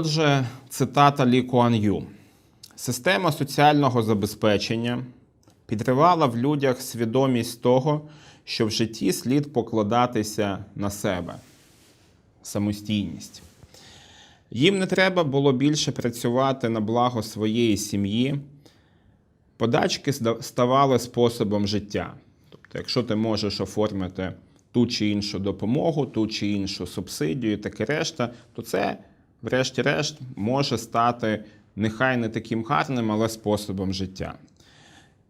Отже, цитата Лі Куан Ю. Система соціального забезпечення підривала в людях свідомість того, що в житті слід покладатися на себе, самостійність. Їм не треба було більше працювати на благо своєї сім'ї. Подачки ставали способом життя. Тобто, якщо ти можеш оформити ту чи іншу допомогу, ту чи іншу субсидію, таке решта, то це, врешті-решт, може стати нехай не таким гарним, але способом життя.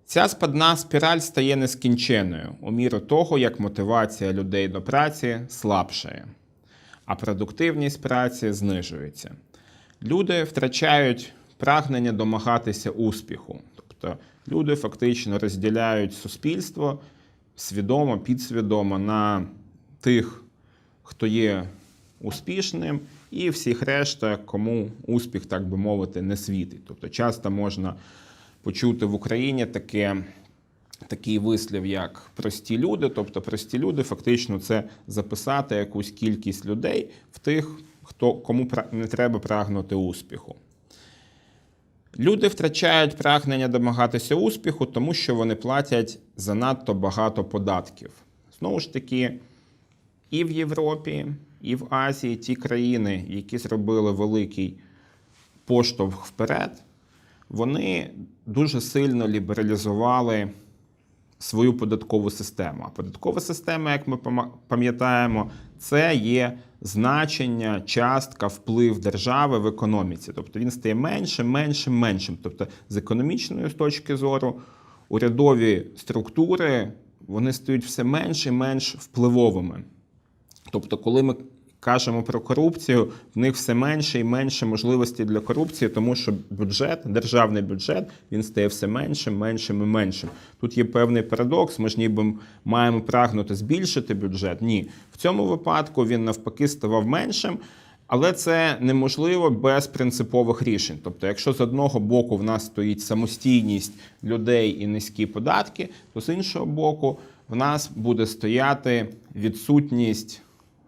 Ця спадна спіраль стає нескінченною у міру того, як мотивація людей до праці слабшає, а продуктивність праці знижується. Люди втрачають прагнення домагатися успіху. Тобто люди фактично розділяють суспільство свідомо, підсвідомо на тих, хто є успішним, і всіх решта, кому успіх, так би мовити, не світить. Тобто часто можна почути в Україні таке. Такий вислів, як прості люди, тобто прості люди, фактично це записати якусь кількість людей в тих, хто кому не треба прагнути успіху. Люди втрачають прагнення домагатися успіху, тому що вони платять занадто багато податків. Знову ж таки, і в Європі, і в Азії ті країни, які зробили великий поштовх вперед, вони дуже сильно лібералізували свою податкову систему. А податкова система, як ми пам'ятаємо, це є значення, частка, вплив держави в економіці. Тобто він стає меншим, меншим, меншим. Тобто, з економічної точки зору, урядові структури вони стають все менш і менш впливовими. Тобто, коли ми кажемо про корупцію, в них все менше і менше можливостей для корупції, тому що бюджет, державний бюджет, він стає все меншим, меншим і меншим. Тут є певний парадокс. Ми ж ніби маємо прагнути збільшити бюджет. Ні, в цьому випадку він навпаки ставав меншим. Але це неможливо без принципових рішень. Тобто, якщо з одного боку в нас стоїть самостійність людей і низькі податки, то з іншого боку в нас буде стояти відсутність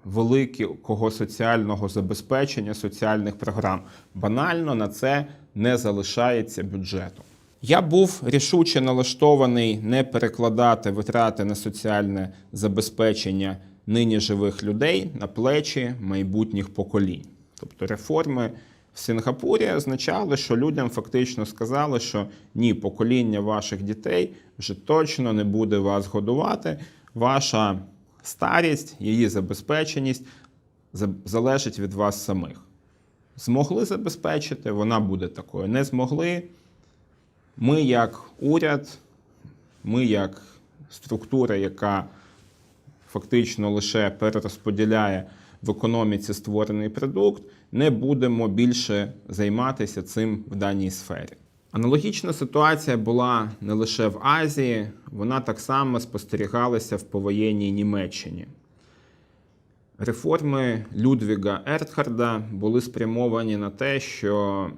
великого соціального забезпечення, соціальних програм. Банально на це не залишається бюджету. Я був рішуче налаштований не перекладати витрати на соціальне забезпечення нині живих людей на плечі майбутніх поколінь. Тобто реформи в Сингапурі означали, що людям фактично сказали, що ні, покоління ваших дітей вже точно не буде вас годувати. Ваша старість, її забезпеченість залежить від вас самих. Змогли забезпечити, вона буде такою. Не змогли. Ми, як уряд, ми, як структура, яка фактично лише перерозподіляє в економіці створений продукт, не будемо більше займатися цим в даній сфері. Аналогічна ситуація була не лише в Азії, вона так само спостерігалася в повоєнній Німеччині. Реформи Людвіга Ертхарда були спрямовані на те, що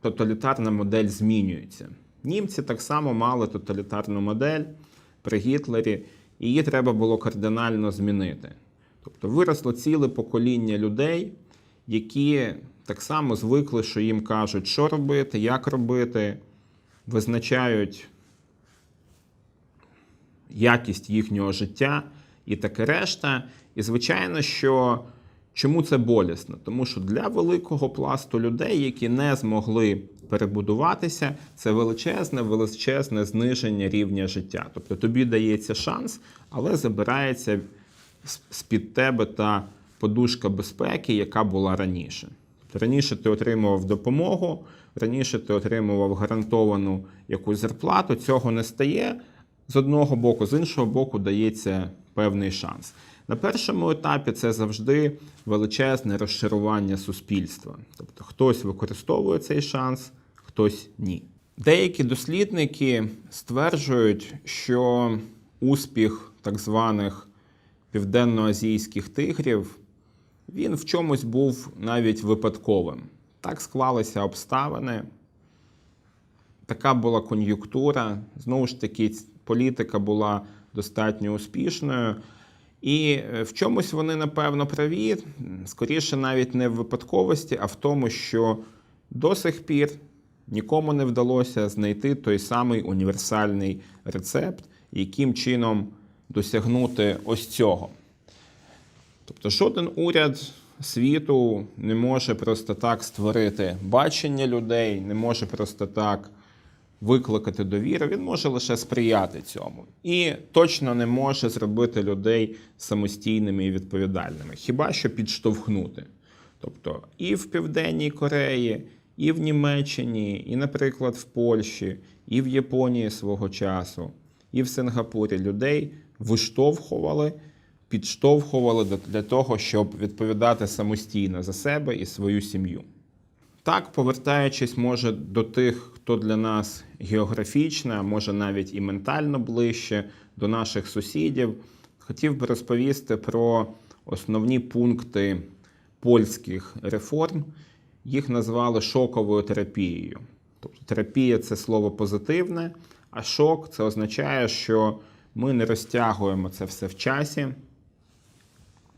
тоталітарна модель змінюється. Німці так само мали тоталітарну модель при Гітлері, і її треба було кардинально змінити. Тобто виросло ціле покоління людей, які так само звикли, що їм кажуть, що робити, як робити, визначають якість їхнього життя і таке решта. І звичайно, що чому це болісно? Тому що для великого пласту людей, які не змогли перебудуватися, це величезне, величезне зниження рівня життя. Тобто тобі дається шанс, але забирається з-під тебе та подушка безпеки, яка була раніше. Раніше ти отримував допомогу, раніше ти отримував гарантовану якусь зарплату, цього не стає з одного боку, з іншого боку, дається певний шанс. На першому етапі це завжди величезне розшарування суспільства. Тобто хтось використовує цей шанс, хтось ні. Деякі дослідники стверджують, що успіх так званих південноазійських тигрів він в чомусь був навіть випадковим. Так склалися обставини, така була кон'юнктура. Знову ж таки, політика була достатньо успішною. І е, в чомусь вони, напевно, праві, скоріше навіть не в випадковості, а в тому, що до сих пір нікому не вдалося знайти той самий універсальний рецепт, яким чином досягнути ось цього. Тобто жоден уряд світу не може просто так створити бачення людей, не може просто так викликати довіру, він може лише сприяти цьому. І точно не може зробити людей самостійними і відповідальними, хіба що підштовхнути. Тобто і в Південній Кореї, і в Німеччині, і, наприклад, в Польщі, і в Японії свого часу, і в Сингапурі людей виштовхували, підштовхували для того, щоб відповідати самостійно за себе і свою сім'ю. Так, повертаючись, може, до тих, хто для нас географічно, а може навіть і ментально ближче до наших сусідів, хотів би розповісти про основні пункти польських реформ. Їх назвали шоковою терапією. Тобто терапія це слово позитивне, а шок це означає, що ми не розтягуємо це все в часі,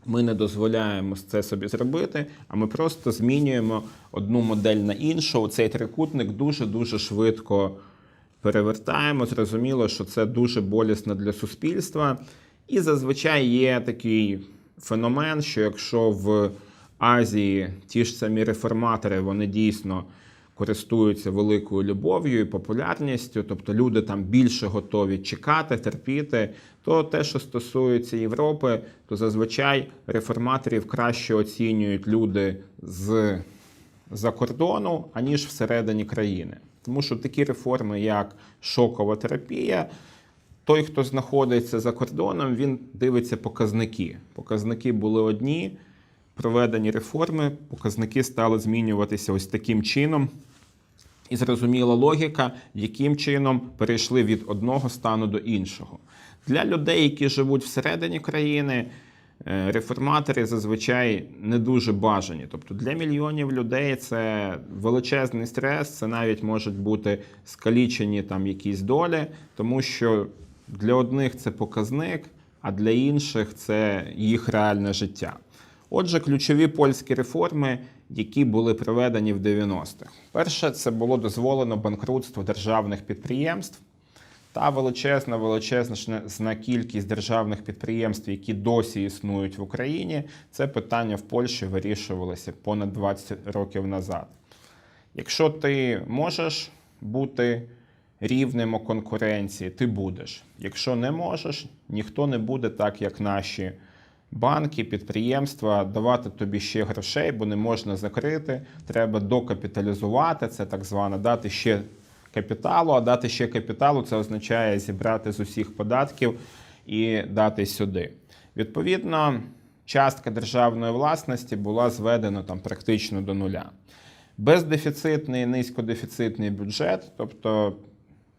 ми не дозволяємо це собі зробити, а ми просто змінюємо одну модель на іншу. Цей трикутник дуже-дуже швидко перевертаємо. Зрозуміло, що це дуже болісно для суспільства. І зазвичай є такий феномен, що якщо в Азії ті ж самі реформатори, вони дійсно користуються великою любов'ю і популярністю, тобто люди там більше готові чекати, терпіти. То те, що стосується Європи, то зазвичай реформаторів краще оцінюють люди з за кордону, аніж всередині країни. Тому що такі реформи, як шокова терапія, той, хто знаходиться за кордоном, він дивиться показники. Показники були одні, проведені реформи, показники стали змінюватися ось таким чином. І зрозуміла логіка, яким чином перейшли від одного стану до іншого. Для людей, які живуть всередині країни, е, реформатори зазвичай не дуже бажані. Тобто для мільйонів людей це величезний стрес, це навіть можуть бути скалічені там якісь долі, тому що для одних це показник, а для інших це їх реальне життя. Отже, ключові польські реформи, які були проведені в 90-х. Перше, це було дозволено банкрутство державних підприємств та величезна величезна кількість державних підприємств, які досі існують в Україні. Це питання в Польщі вирішувалося понад 20 років назад. Якщо ти можеш бути рівнем у конкуренції, ти будеш. Якщо не можеш, ніхто не буде так, як наші банки, підприємства давати тобі ще грошей, бо не можна закрити. Треба докапіталізувати, це так звано, дати ще капіталу. А дати ще капіталу це означає зібрати з усіх податків і дати сюди. Відповідно, частка державної власності була зведена там практично до нуля. Бездефіцитний, низькодефіцитний бюджет, тобто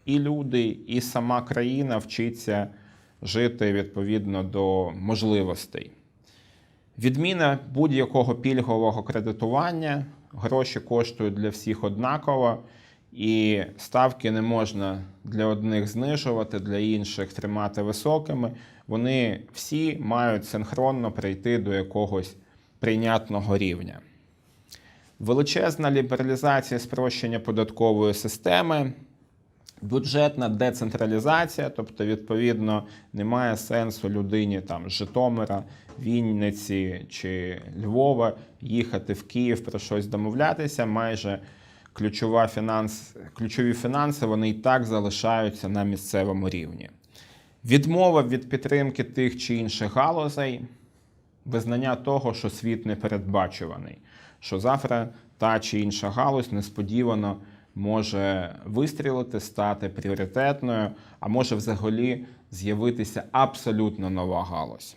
і люди, і сама країна вчиться жити відповідно до можливостей. Відміна будь-якого пільгового кредитування, гроші коштують для всіх однаково, і ставки не можна для одних знижувати, для інших тримати високими. Вони всі мають синхронно прийти до якогось прийнятного рівня. Величезна лібералізація спрощення податкової системи. Бюджетна децентралізація, тобто, відповідно, немає сенсу людині там Житомира, Вінниці чи Львова їхати в Київ про щось домовлятися. Майже ключова фінанс, ключові фінанси вони і так залишаються на місцевому рівні. Відмова від підтримки тих чи інших галузей, визнання того, що світ непередбачуваний, що завтра та чи інша галузь несподівано може вистрілити, стати пріоритетною, а може взагалі з'явитися абсолютно нова галузь.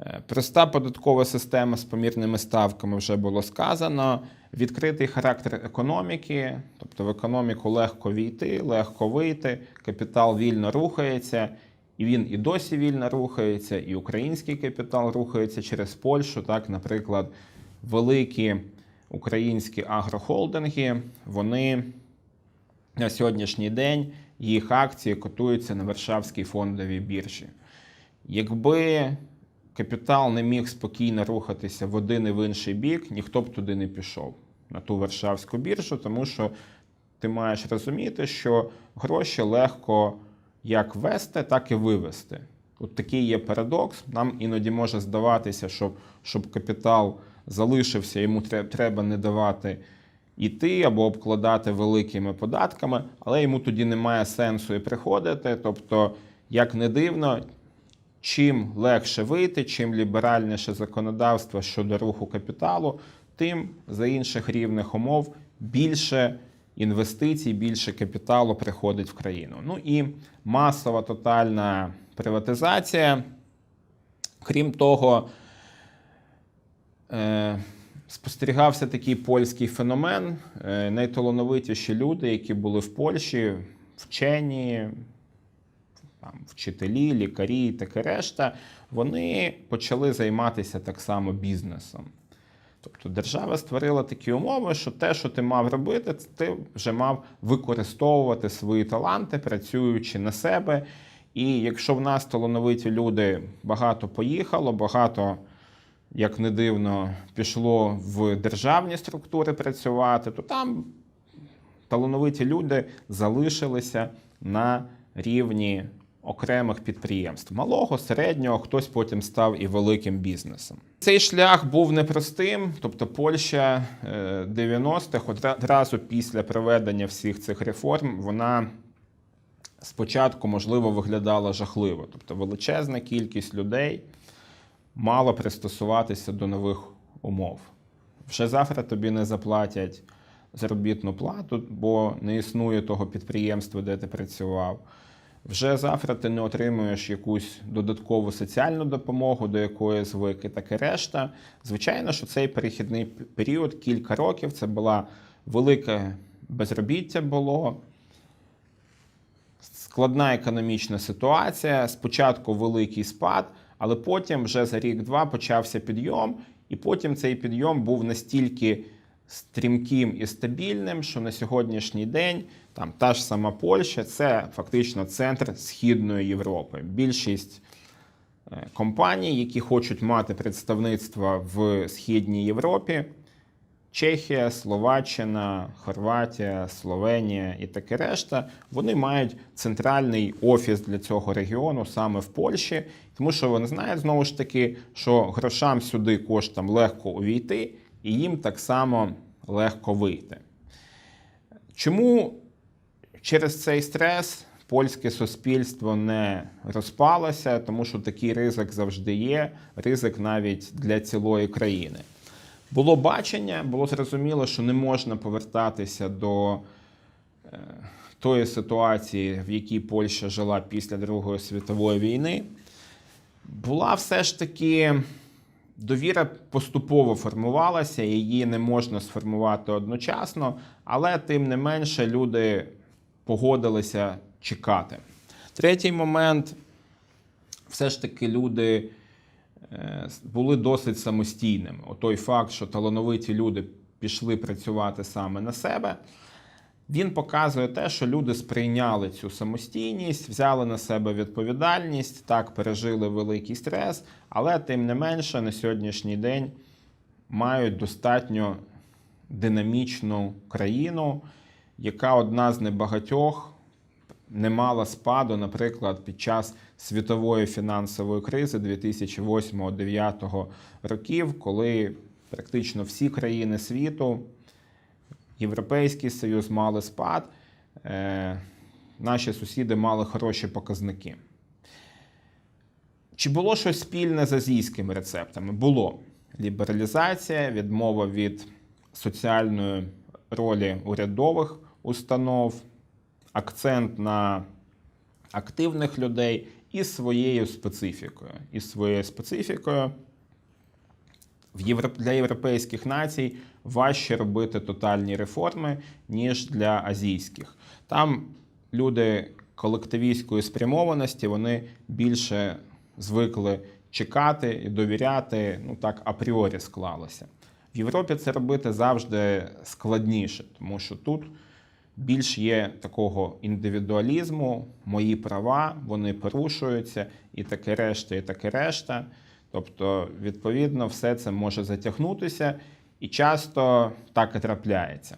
Е, Проста податкова система з помірними ставками вже було сказано. Відкритий характер економіки, тобто в економіку легко війти, легко вийти, капітал вільно рухається, і він і досі вільно рухається, і український капітал рухається через Польщу. Так, наприклад, великі українські агрохолдинги, вони на сьогоднішній день їх акції котуються на Варшавській фондовій біржі. Якби капітал не міг спокійно рухатися в один і в інший бік, ніхто б туди не пішов на ту Варшавську біржу, тому що ти маєш розуміти, що гроші легко як ввести, так і вивести. От такий є парадокс. Нам іноді може здаватися, що щоб капітал залишився, йому треба не давати іти або обкладати великими податками, але йому тоді немає сенсу і приходити. Тобто, як не дивно, чим легше вийти, чим ліберальніше законодавство щодо руху капіталу, тим за інших рівних умов більше інвестицій, більше капіталу приходить в країну. Ну і масова тотальна приватизація. Крім того, спостерігався такий польський феномен. Е, найталановитіші люди, які були в Польщі, вчені, там, вчителі, лікарі і таке решта, вони почали займатися так само бізнесом. Тобто держава створила такі умови, що те, що ти мав робити, ти вже мав використовувати свої таланти, працюючи на себе. І якщо в нас талановиті люди багато поїхало, багато, як не дивно, пішло в державні структури працювати, то там талановиті люди залишилися на рівні окремих підприємств малого, середнього, хтось потім став і великим бізнесом. Цей шлях був непростим, тобто Польща е, 90-х, одразу після проведення всіх цих реформ, вона спочатку, можливо, виглядала жахливо. Тобто величезна кількість людей мала пристосуватися до нових умов. Вже завтра тобі не заплатять заробітну плату, бо не існує того підприємства, де ти працював. Вже завтра ти не отримуєш якусь додаткову соціальну допомогу, до якої звик і таке решта. Звичайно, що цей перехідний період, кілька років, це була велике безробіття було, складна економічна ситуація. Спочатку великий спад, але потім вже за рік-два почався підйом, і потім цей підйом був настільки стрімким і стабільним, що на сьогоднішній день там та ж сама Польща це фактично центр Східної Європи. Більшість е, компаній, які хочуть мати представництво в Східній Європі. Чехія, Словаччина, Хорватія, Словенія і таке решта, вони мають центральний офіс для цього регіону саме в Польщі, тому що вони знають знову ж таки, що грошам сюди коштом легко увійти, і їм так само легко вийти. Чому через цей стрес польське суспільство не розпалося, тому що такий ризик завжди є, ризик навіть для цілої країни. Було бачення, було зрозуміло, що не можна повертатися до е, тої ситуації, в якій Польща жила після Другої світової війни. Була все ж таки довіра поступово формувалася, її не можна сформувати одночасно, але тим не менше люди погодилися чекати. Третій момент все ж таки люди е, були досить самостійними. О той факт, що талановиті люди пішли працювати саме на себе, він показує те, що люди сприйняли цю самостійність, взяли на себе відповідальність, так пережили великий стрес, але тим не менше на сьогоднішній день мають достатньо динамічну країну, яка одна з небагатьох не мала спаду, наприклад, під час світової фінансової кризи 2008-2009 років, коли практично всі країни світу, Європейський Союз мали спад, е, наші сусіди мали хороші показники. Чи було щось спільне з азійськими рецептами? Було лібералізація, відмова від соціальної ролі урядових установ, акцент на активних людей і своєю специфікою. І своєю специфікою. Для європейських націй важче робити тотальні реформи, ніж для азійських. Там люди колективістської спрямованості вони більше звикли чекати і довіряти, ну так апріорі склалося. В Європі це робити завжди складніше, тому що тут більш є такого індивідуалізму, мої права, вони порушуються, і таке решта, і таке решта. Тобто, відповідно, все це може затягнутися, і часто так і трапляється.